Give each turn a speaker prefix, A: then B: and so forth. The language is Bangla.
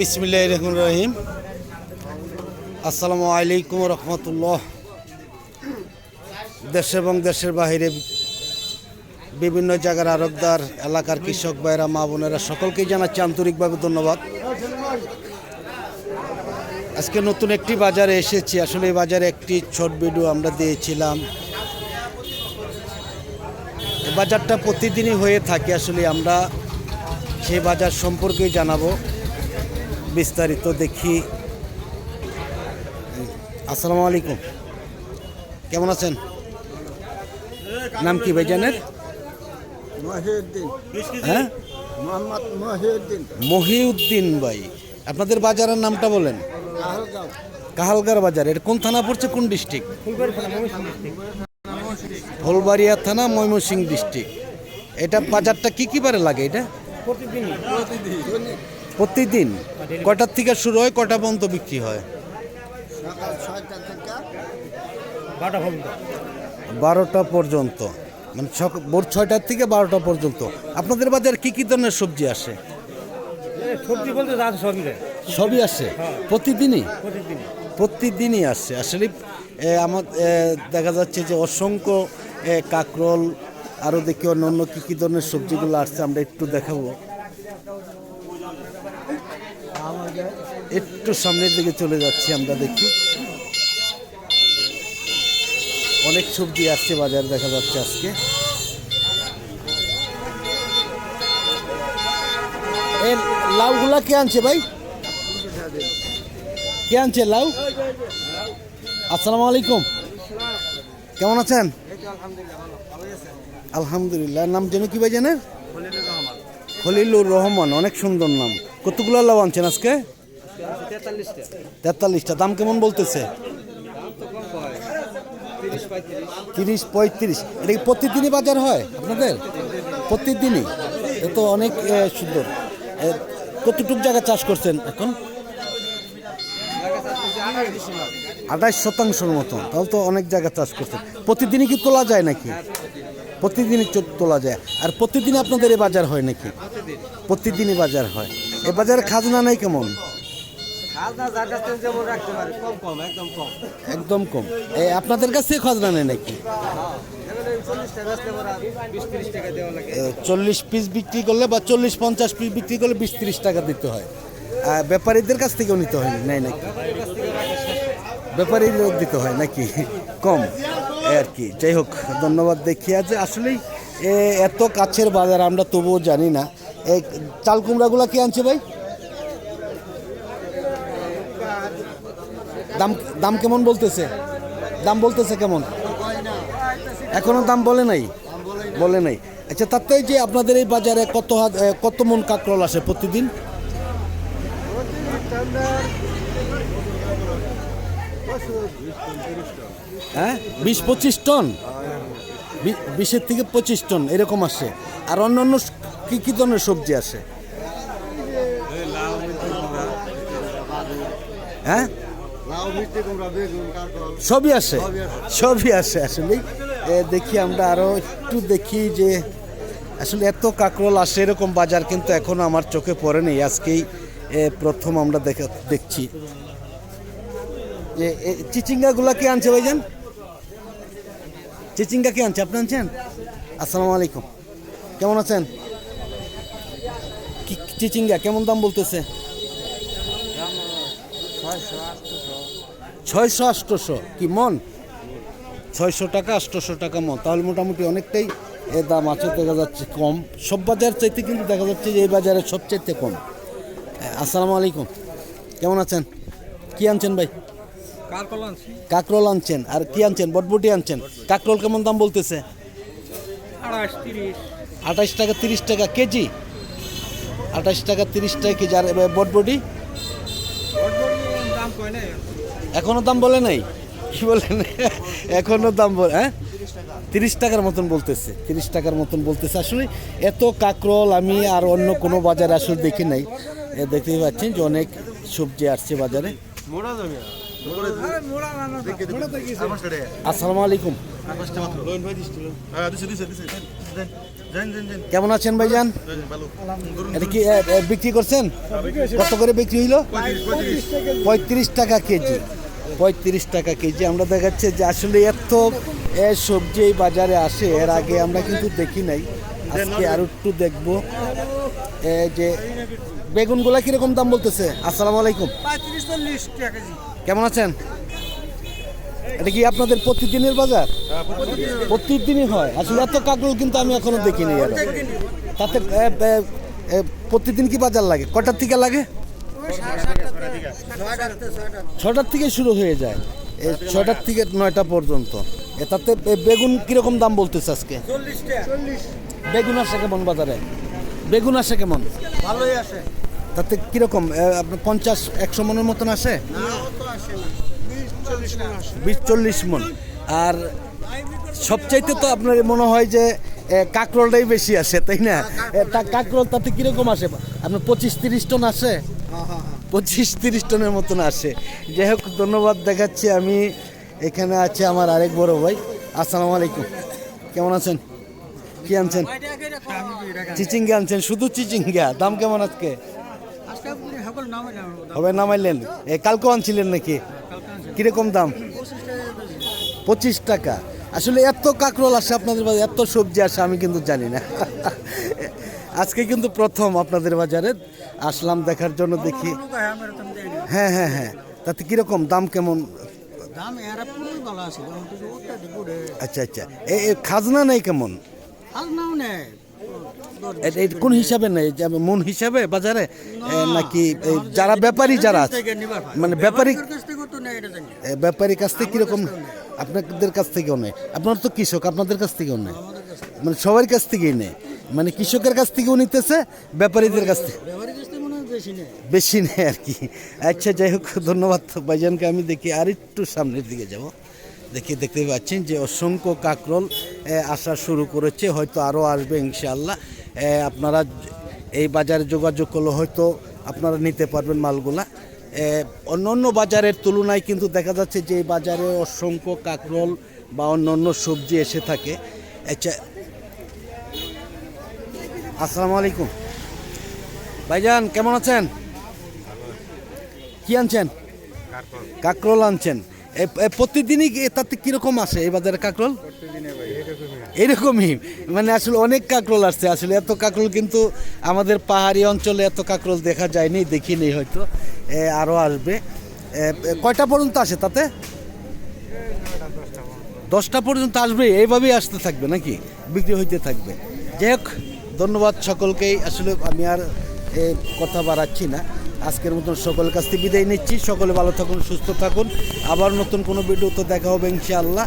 A: বিসমিল্লাহ রহমান রহিম। আসসালামু আলাইকুম রহমতুল্লাহ। দেশ এবং দেশের বাহিরে বিভিন্ন জায়গার আরবদার, এলাকার কৃষক ভাইরা মা বোনেরা সকলকেই জানাচ্ছি আন্তরিকভাবে ধন্যবাদ। আজকে নতুন একটি বাজারে এসেছি। আসলে এই বাজারে একটি ছোট ভিডিও আমরা দিয়েছিলাম। বাজারটা প্রতিদিনই হয়ে থাকে। আসলে আমরা সেই বাজার সম্পর্কে জানাব। বিস্তারিত দেখি। আসসালামু আলাইকুম। কেমন আছেন? নাম কি ভাইজানের? হ্যাঁ?
B: মহিউদ্দিন।
A: মহিউদ্দিন ভাই আপনাদের বাজারের নামটা বলেন। কাহালগার বাজার এটা কোন থানা পড়ছে কোন ডিস্ট্রিক্ট? ফুলবাড়িয়া থানা ময়মনসিংহ ডিস্ট্রিক্ট। এটা বাজারটা কি কি বারে লাগে এটা? প্রতিদিন? কয়টার থেকে শুরু হয় কটা পর্যন্ত বিক্রি হয়?
B: সকাল ছয়টা থেকে
A: বারোটা পর্যন্ত। মানে ভোর ছয়টার থেকে বারোটা পর্যন্ত। আপনাদের বাজার কি কি ধরনের সবজি আসে?
C: সবজি বলতে সবই
A: আসে? প্রতিদিনই? প্রতিদিনই। আসছে আসলে আমার দেখা যাচ্ছে যে অসংখ্য কাকরোল আরও দেখি অন্য অন্য কী কী ধরনের সবজিগুলো আসছে আমরা একটু দেখাবো। একটু সামনের দিকে চলে যাচ্ছি আমরা দেখি। অনেক সবজি আসছে বাজারে, দেখা যাচ্ছে আজকে। এ, লাউগুলা কে আনছে ভাই? কে আনছে লাউ? আসসালামু আলাইকুম কেমন আছেন? আলহামদুলিল্লাহ। নাম যেন কি ভাই জানেন? খলিলুর রহমান। অনেক সুন্দর নাম। কতগুলো লাউ আনছেন আজকে? তেতাল্লিশটা। দাম কেমন বলতেছে? তিরিশ পঁয়ত্রিশ। এটা কি প্রতিদিনই বাজার হয় আপনাদের? প্রতিদিনই। এ তো অনেক সুন্দর। কতটুক জায়গা চাষ করছেন এখন? আঠাশ শতাংশের মতন। তাহলে তো অনেক জায়গা চাষ করছেন। প্রতিদিনই কি তোলা যায় নাকি? প্রতিদিনই তোলা যায়। আর প্রতিদিন আপনাদের এই বাজার হয় নাকি? প্রতিদিনই বাজার হয়। এ বাজারে খাজনা নাই কেমন?
C: একদম কম।
A: একদম কম। এ আপনাদের কাছ খাজনা নেই নাকি?
C: চল্লিশ
A: এ, চল্লিশ পিস বিক্রি করলে বা চল্লিশ পঞ্চাশ পিস বিক্রি করলে বিশ তিরিশ টাকা দিতে হয়। আর ব্যাপারীদের কাছ থেকেও নিতে হয় নেই নাকি? ব্যাপারীর দিতে হয় নাকি? কম। আর কি যাই হোক ধন্যবাদ দেখি আছে আসলেই এ, এত কাছের বাজার আমরা তবুও জানি না। এই চাল কুমড়াগুলো কি আনছে ভাই? দাম দাম কেমন বলতেছে? দাম বলতেছে কেমন? এখনও দাম বলে নাই? বলে নাই। আচ্ছা তাতে যে আপনাদের এই বাজারে কত হাত কত মন কাঁকরোল আসে প্রতিদিন? হ্যাঁ? বিশ পঁচিশ টন? বিশের থেকে পঁচিশ টন, এরকম আসে। আর অন্য অন্য কি কি ধরনের সবজি আসে? হ্যাঁ? সবই আসে? সবই আসে আসলে। দেখি আমরা আরও একটু দেখি যে, আসলে এত কাকরোল আসে এরকম বাজার কিন্তু এখনও আমার চোখে পড়েনি আজকেই প্রথম আমরা দেখা, দেখছি। যে চিচিঙ্গাগুলা কে আনছে ভাইজান? চিচিঙ্গা কে আনছে? আপনি আনছেন? আসসালামু আলাইকুম। কেমন আছেন? চিচিঙ্গা কেমন দাম বলতেছে? ছয়শো আটশোশো কি মন? ছয়শো টাকা আটশোশো টাকা মন। তাহলে মোটামুটি অনেকটাই এর দাম আছে দেখা যাচ্ছে কম। সব বাজার চাইতে কিন্তু দেখা যাচ্ছে যে এই বাজারে সবচাইতে কম। আসসালামু আলাইকুম। কেমন আছেন? কি আনছেন ভাই? কাকরোল আনছেন। আর কি আনছেন? বটবটি আনছেন। কাকরোল কেমন দাম বলতেছে?
C: আড়াইশ তিরিশ।
A: আঠাশ টাকা তিরিশ টাকা কেজি? আঠাশ টাকা তিরিশ টাকা কেজি আর এবার বটবটি
C: দাম কয় না
A: এখনও দাম বলে নাই? কি বলেন এখনও দাম বলে হ্যাঁ? তিরিশ টাকার মতন বলতেছে তিরিশ টাকার মতন বলতেছে। আসলে এত কাকরোল আমি আর অন্য কোনো বাজারে আসলে দেখি নাই। দেখতেই পাচ্ছেন যে অনেক সবজি আসছে বাজারে।
C: কি
A: আসসালামু আলাইকুম। কেমন আছেন ভাইজান? এটা কি বিক্রি করছেন? কত করে বিক্রি হইল? পঁয়ত্রিশ টাকা কেজি। পঁয়ত্রিশ টাকা কেজি। আমরা দেখাচ্ছে যে আসলে এত এ, সবজি এই বাজারে আসে এর আগে আমরা কিন্তু দেখি নাই। আজকে আর একটু দেখব। এ, যে বেগুনগুলা কীরকম দাম বলতেছে? আসসালামু আলাইকুম। কেমন আছেন? এটা কি আপনাদের প্রতিদিনের বাজার? প্রতিদিনই হয়। আসলে এত কাকরুল কিন্তু আমি এখনও দেখিনি আর তাতে প্রতিদিন কি বাজার লাগে? কটার থেকে লাগে? ছটার থেকে শুরু হয়ে যায়। ছটার থেকে নয়টা পর্যন্ত। তাতে বেগুন কীরকম দাম বলতেছে আজকে? বেগুন আসে কেমন বাজারে? বেগুন আসে কেমন?
C: ভালোই আসে।
A: তাতে কীরকম? আপনার পঞ্চাশ একশো মনের মতন আসে? বিশ চল্লিশ মন আর সবচাইতে তো আপনার মনে হয় যে কাঁকরোলটাই বেশি আসে তাই না? তা কাঁকরোল তাতে কীরকম আসে? আপনার পঁচিশ তিরিশ টন আসে? পঁচিশ তিরিশ টনের মতন আসে। যাই হোক ধন্যবাদ দেখাচ্ছি আমি। এখানে আছে আমার আরেক বড় ভাই। আসসালামু আলাইকুম। কেমন আছেন? কি আনছেন? চিচিঙ্গা আনছেন শুধু চিচিঙ্গা। দাম কেমন আজকে? হবে নামাইলেন। এ কালকেও আনছিলেন নাকি? কীরকম দাম? পঁচিশ টাকা। আসলে এত কাঁকরোল আসে আপনাদের বাজারে এত সবজি আসে আমি কিন্তু জানি না। আজকে কিন্তু প্রথম আপনাদের বাজারে। আসলাম দেখার জন্য দেখি। হ্যাঁ হ্যাঁ হ্যাঁ। তাতে কীরকম দাম কেমন? আচ্ছা আচ্ছা। এ এ খাজনা নেই কেমন? কোন হিসাবে নেই? মন হিসাবে বাজারে? নাকি এই যারা ব্যাপারী যারা আছে? মানে ব্যাপারী এ, ব্যাপারী কাছ থেকে কীরকম? আপনাদের কাছ থেকেও নেই। আপনার তো কৃষক আপনাদের কাছ থেকেও নেই। মানে সবার কাছ থেকেই নেই। মানে কৃষকের কাছ থেকেও নিতেছে ব্যাপারীদের কাছ থেকে। বেশি নেই। আর কি। আচ্ছা যাই হোক ধন্যবাদ ভাইজানকে। আমি দেখি আর একটু সামনের দিকে যাব। দেখি দেখতে পাচ্ছেন যে অসংখ্য কাকরল আসা শুরু করেছে। হয়তো আরও আসবে ইনশাআল্লাহ। আপনারা এই বাজারে যোগাযোগ করলে হয়তো আপনারা নিতে পারবেন মালগুলা। অন্য অন্য বাজারের তুলনায় কিন্তু দেখা যাচ্ছে যে এই বাজারে অসংখ্য কাকরল বা অন্য অন্য সবজি এসে থাকে। আচ্ছা আসসালামু আলাইকুম। ভাইজান কেমন আছেন? কি আনছেন? কাকরোল। আনছেন। প্রতিদিনই তাতে কীরকম আসে এই বাজারে কাকরোল? এরকমই। মানে আসলে অনেক কাকরোল আসছে। আসলে এত কাকরোল কিন্তু আমাদের পাহাড়ি অঞ্চলে এত কাকরোল দেখা যায়নি, দেখিনি হয়তো। আরও আসবে। কয়টা পর্যন্ত আসে তাতে? দশটা পর্যন্ত আসবে, এইভাবেই আসতে থাকবে নাকি? বিক্রি হইতে থাকবে। যাই হোক, ধন্যবাদ সকলকেই। আসলে আমি আর কথা বাড়াচ্ছি না। আজকের মতন সকলের কাছ থেকে বিদায় নিচ্ছি। সকলে ভালো থাকুন, সুস্থ থাকুন। আবার নতুন কোনো ভিডিও তো দেখা হবে ইনশাআল্লাহ।